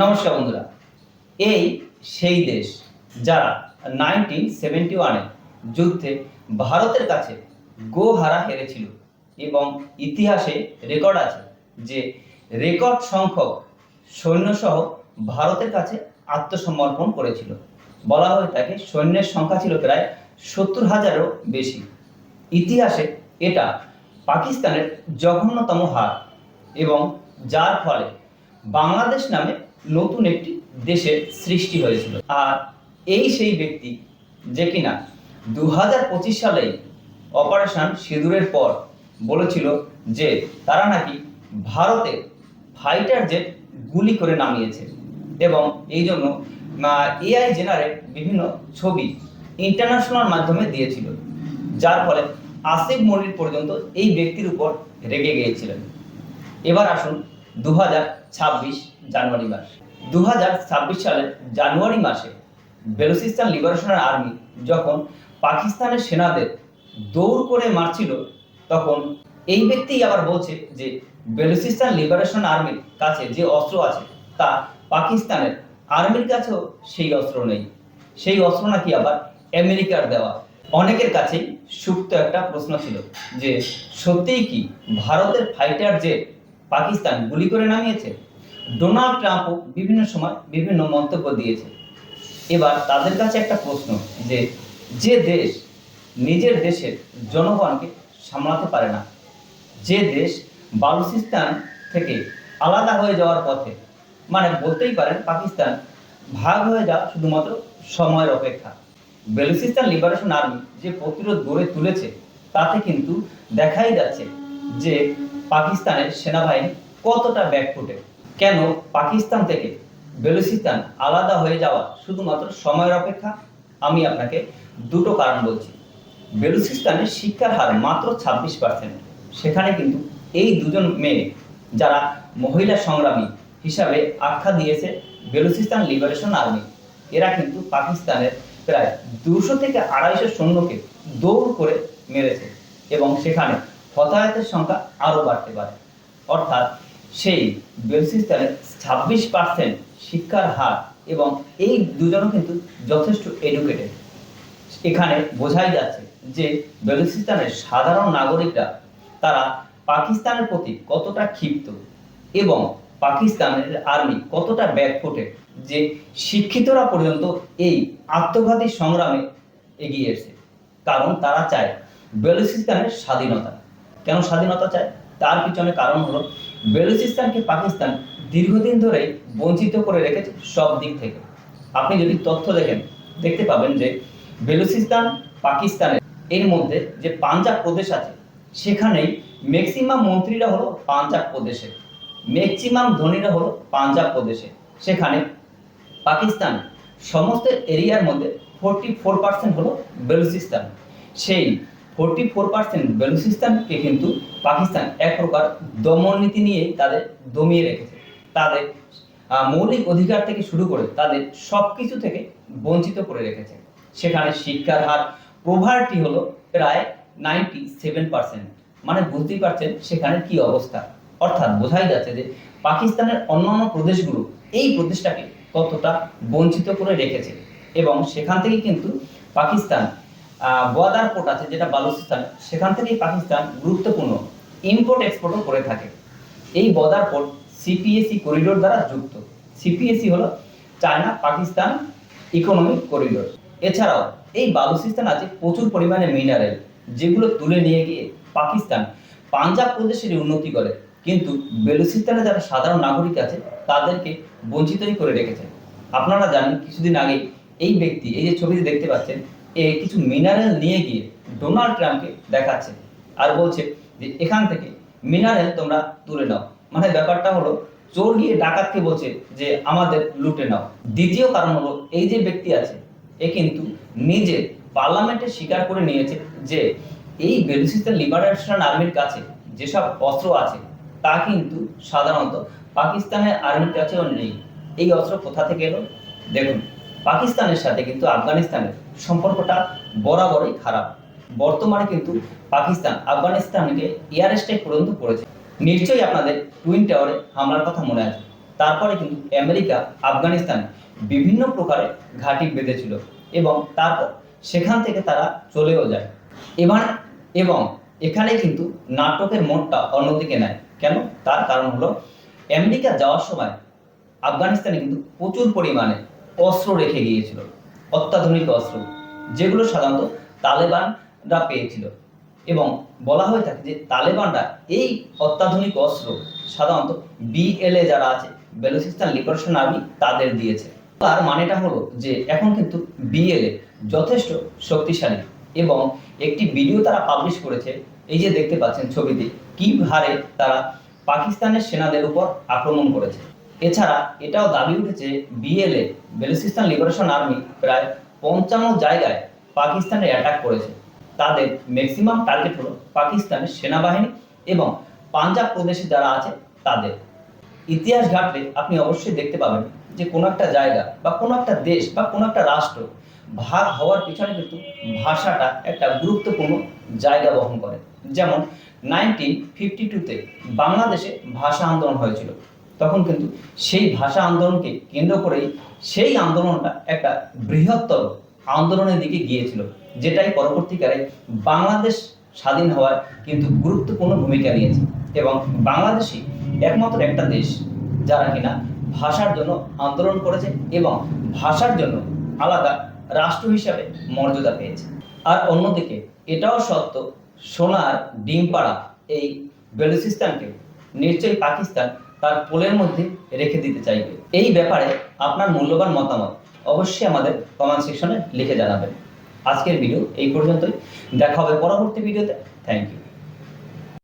নমস্কার বন্ধুরা। এই সেই দেশ যারা নাইনটিন সেভেন্টি ওয়ানে যুদ্ধে ভারতের কাছে গোহারা হেরেছিল এবং ইতিহাসে রেকর্ড আছে যে রেকর্ড সংখ্যক সৈন্যসহ ভারতের কাছে আত্মসমর্পণ করেছিল। বলা হয়ে থাকে সৈন্যের সংখ্যা ছিল প্রায় সত্তর হাজারও বেশি। ইতিহাসে এটা পাকিস্তানের জঘন্যতম হার এবং যার ফলে বাংলাদেশ নামে নতুন একটি দেশের সৃষ্টি হয়েছিল। আর এই সেই ব্যক্তি যে কিনা দু হাজার পঁচিশ সালে অপারেশন সিঁদুরের পর বলেছিল যে তারা নাকি ভারতে ফাইটার জেট গুলি করে নামিয়েছে এবং এই জন্য এআই জেনারেট বিভিন্ন ছবি ইন্টারন্যাশনাল মাধ্যমে দিয়েছিল, যার ফলে আসিফ মনির পর্যন্ত এই ব্যক্তির উপর রেগে গিয়েছিলেন। এবার আসুন দু হাজার ছাব্বিশ জানুয়ারি মাস। দু সালের জানুয়ারি মাসে বেলুচিস্তান লিবারেশনের আর্মি যখন পাকিস্তানের সেনাদের দৌড় করে মারছিল, তখন এই ব্যক্তিই আবার বলছে যে, বেলুচিস্তান লিবারেশন আর্মির কাছে যে অস্ত্র আছে, তা পাকিস্তানের আর্মির কাছেও সেই অস্ত্র নেই। সেই অস্ত্র নাকি আবার আমেরিকার দেওয়া। অনেকের কাছেই সুপ্ত একটা প্রশ্ন ছিল যে, সত্যিই কি ভারতের ফাইটার জেট পাকিস্তান গুলি করে নামিয়েছে? ডোনাল্ড ট্রাম্পও বিভিন্ন সময় বিভিন্ন মন্তব্য দিয়েছে। এবার তাদের কাছে একটা প্রশ্ন যে যে দেশ নিজের দেশের জনগণকে সামলাতে পারে না, যে দেশ বালুচিস্তান থেকে আলাদা হয়ে যাওয়ার পথে মানে বলতেই পারেন পাকিস্তান ভাগ হয়ে যাওয়া শুধুমাত্র সময়ের অপেক্ষা। বেলুচিস্তান লিবারেশন আর্মি যে প্রতিরোধ গড়ে তুলেছে, তাতে কিন্তু দেখাই যাচ্ছে যে পাকিস্তানের সেনাবাহিনী কতটা ব্যাকফুটে। কেন পাকিস্তান থেকে বেলুচিস্তান আলাদা হয়ে যাওয়া শুধুমাত্র সময়ের অপেক্ষা? আমি আপনাকে দুটো কারণ বলছি। বেলুচিস্তানের শিক্ষার হার মাত্র ছাব্বিশ পার্সেন্ট সেখানে কিন্তু এই দুজন মেয়ে যারা মহিলা সংগ্রামী হিসাবে আখ্যা দিয়েছে বেলুচিস্তান লিবারেশন আর্মি এরা কিন্তু পাকিস্তানের প্রায় দুশো থেকে আড়াইশো সৈন্যকে দৌড় করে মেরেছে এবং সেখানে হতাহতের সংখ্যা আরও বাড়তে পারে। অর্থাৎ সেই বেলুচিস্তানের ছাব্বিশ পার্সেন্ট শিক্ষার হার এবং এই দুজনও কিন্তু যথেষ্ট এডুকেটেড এখানে বোঝাই যাচ্ছে যে বেলুচিস্তানের সাধারণ নাগরিকরা, তারা পাকিস্তানের প্রতি কতটা ক্ষিপ্ত এবং পাকিস্তানের আর্মি কতটা ব্যাকফুটে যে শিক্ষিতরা পর্যন্ত এই আত্মঘাতী সংগ্রামে এগিয়ে এসে কারণ তারা চায় বেলুচিস্তানের স্বাধীনতা। কেন স্বাধীনতা চায়? তার পিছনে কারণ হলো বেলুচিস্তানকে পাকিস্তান দীর্ঘদিন ধরেই বঞ্চিত করে রেখেছে সব দিক থেকে। আপনি যদি তথ্য দেখেন, দেখতে পাবেন যে বেলুচিস্তান পাকিস্তানের এর মধ্যে যে পাঞ্জাব প্রদেশ আছে, সেখানেই ম্যাক্সিমাম মন্ত্রীরা হলো পাঞ্জাব প্রদেশে। ম্যাক্সিমাম ধনীরা হলো পাঞ্জাব প্রদেশে। সেখানে পাকিস্তান সমস্ত এরিয়ার মধ্যে ফোরটি ফোর পার্সেন্ট হলো বেলুচিস্তান। সেই ফোরটি ফোর পার্সেন্ট বেলুচিস্তানকে কিন্তু পাকিস্তান এক প্রকার দমন নীতি নিয়েই তাদের দমিয়ে রেখেছে। তাদের মৌলিক অধিকার থেকে শুরু করে তাদের সব কিছু থেকে বঞ্চিত করে রেখেছে। সেখানে শিক্ষার হার প্রভার্টি হলো প্রায় নাইনটি সেভেন পার্সেন্ট মানে বুঝতেই পারছেন সেখানে কি অবস্থা। অর্থাৎ বোঝাই যাচ্ছে যে পাকিস্তানের অন্যান্য প্রদেশগুলো এই প্রদেশটাকে কতটা বঞ্চিত করে রেখেছে। এবং সেখান থেকে কিন্তু পাকিস্তান বর্ডার পোর্ট আছে যেটা বালুচিস্তান, সেখান থেকেই পাকিস্তান গুরুত্বপূর্ণ ইম্পোর্ট এক্সপোর্টও করে থাকে। এই বর্ডার পোর্ট সিপিএসি করিডোর দ্বারা যুক্ত। সিপিএসি হলো চায়না পাকিস্তান ইকোনমিক করিডোর এছাড়াও এই বালুচিস্তান আছে প্রচুর পরিমাণে মিনারেল যেগুলো তুলে নিয়ে গিয়ে পাকিস্তান পাঞ্জাব প্রদেশের উন্নতি করে। কিন্তু বেলুচিস্তানে যারা সাধারণ নাগরিক আছে, তাদেরকে বঞ্চিতই করে রেখেছে। আপনারা জানেন, কিছুদিন আগে এই ব্যক্তি, এই যে ছবিতে দেখতে পাচ্ছেন কিছু মিনারেল নিয়ে গিয়ে ডোনাল্ড ট্রাম্পকে দেখাচ্ছে আর বলছে যে এখান থেকে মিনারেল তোমরা তুলে নাও। মানে ব্যাপারটা হলো, চোর গিয়ে ডাকাতকে বলছে যে আমাদের লুটে নাও। দ্বিতীয় কারণ হলো, এই যে ব্যক্তি আছে, এ কিন্তু নিজে পার্লামেন্টে স্বীকার করে নিয়েছে যে এই বেলুচিস্তান লিবারেশন আর্মির কাছে যেসব অস্ত্র আছে, তা কিন্তু সাধারণত পাকিস্তানের আর্মির কাছেও নেই। এই অস্ত্র কোথা থেকে এলো? দেখুন পাকিস্তানের সাথে কিন্তু আফগানিস্তানের সম্পর্কটা বরাবরই খারাপ। বর্তমানে কিন্তু পাকিস্তান আফগানিস্তানকে এয়ার স্ট্রাইক পর্যন্ত করেছে। নিশ্চয়ই আপনাদের টুইন টাওয়ারে হামলার কথা মনে আছে। তারপরে কিন্তু আমেরিকা আফগানিস্তানে বিভিন্ন প্রকারে ঘাঁটি বেঁধেছিল এবং তারপর সেখান থেকে তারা চলেও যায়। এবার এবং এখানে কিন্তু নাটকের মোড়টা অন্যদিকে নেয়। কেন? তার কারণ হলো, আমেরিকা যাওয়ার সময় আফগানিস্তানে কিন্তু প্রচুর পরিমাণে অস্ত্র রেখে গিয়েছিল, অত্যাধুনিক অস্ত্র, যেগুলো সাধারণত তালেবানরা পেয়েছিল। এবং বলা হয়ে থাকে যে তালেবানরা এই অত্যাধুনিক অস্ত্র সাধারণত বিএলএ যারা আছে বেলুচিস্তান লিবারেশন আর্মি তাদের দিয়েছে। তার মানেটা হলো যে এখন কিন্তু বিএলএ যথেষ্ট শক্তিশালী এবং একটি ভিডিও তারা পাবলিশ করেছে, এই যে দেখতে পাচ্ছেন ছবিতে কি হারে তারা পাকিস্তানের সেনাদের উপর আক্রমণ করেছে। এছাড়া এটাও দাবি উঠেছে বিএলএ বেলুচিস্তান লিবারেশন আর্মি প্রায় পঞ্চান্ন জায়গায় পাকিস্তানে অ্যাটাক করেছে। তাদের ম্যাক্সিমাম টার্গেট হলো পাকিস্তানের সেনাবাহিনী এবং পাঞ্জাব প্রদেশে যারা আছে, তাদের। ইতিহাস ঘাটলে আপনি অবশ্যই দেখতে পাবেন যে কোনো একটা জায়গা বা কোনো একটা দেশ বা কোনো একটা রাষ্ট্র ভাগ হওয়ার পিছনে কিন্তু ভাষাটা একটা গুরুত্বপূর্ণ জায়গা বহন করে। যেমন নাইনটিন ফিফটি টুতে বাংলাদেশে ভাষা আন্দোলন হয়েছিল। তখন কিন্তু সেই ভাষা আন্দোলনকে কেন্দ্র করেই সেই আন্দোলনটা একটা বৃহত্তর আন্দোলনের দিকে গিয়েছিল, যেটাই পরবর্তীকালে বাংলাদেশ স্বাধীন হওয়ার কিন্তু গুরুত্বপূর্ণ ভূমিকা নিয়েছে। এবং বাংলাদেশই একমাত্র একটা দেশ যারা কিনা ভাষার জন্য আন্দোলন করেছে এবং ভাষার জন্য আলাদা রাষ্ট্র হিসাবে মর্যাদা পেয়েছে। আর অন্যদিকে এটাও সত্য, সোনার ডিমপাড়া এই বেলুচিস্তানকে নিশ্চয়ই পাকিস্তান তার পোলের মধ্যে রেখে দিতে চাইবে। এই ব্যাপারে আপনার মূল্যবান মতামত অবশ্যই আমাদের কমেন্ট সেকশনে লিখে জানাবেন। আজকের ভিডিও এই পর্যন্তই। দেখা হবে পরবর্তী ভিডিওতে থ্যাংক ইউ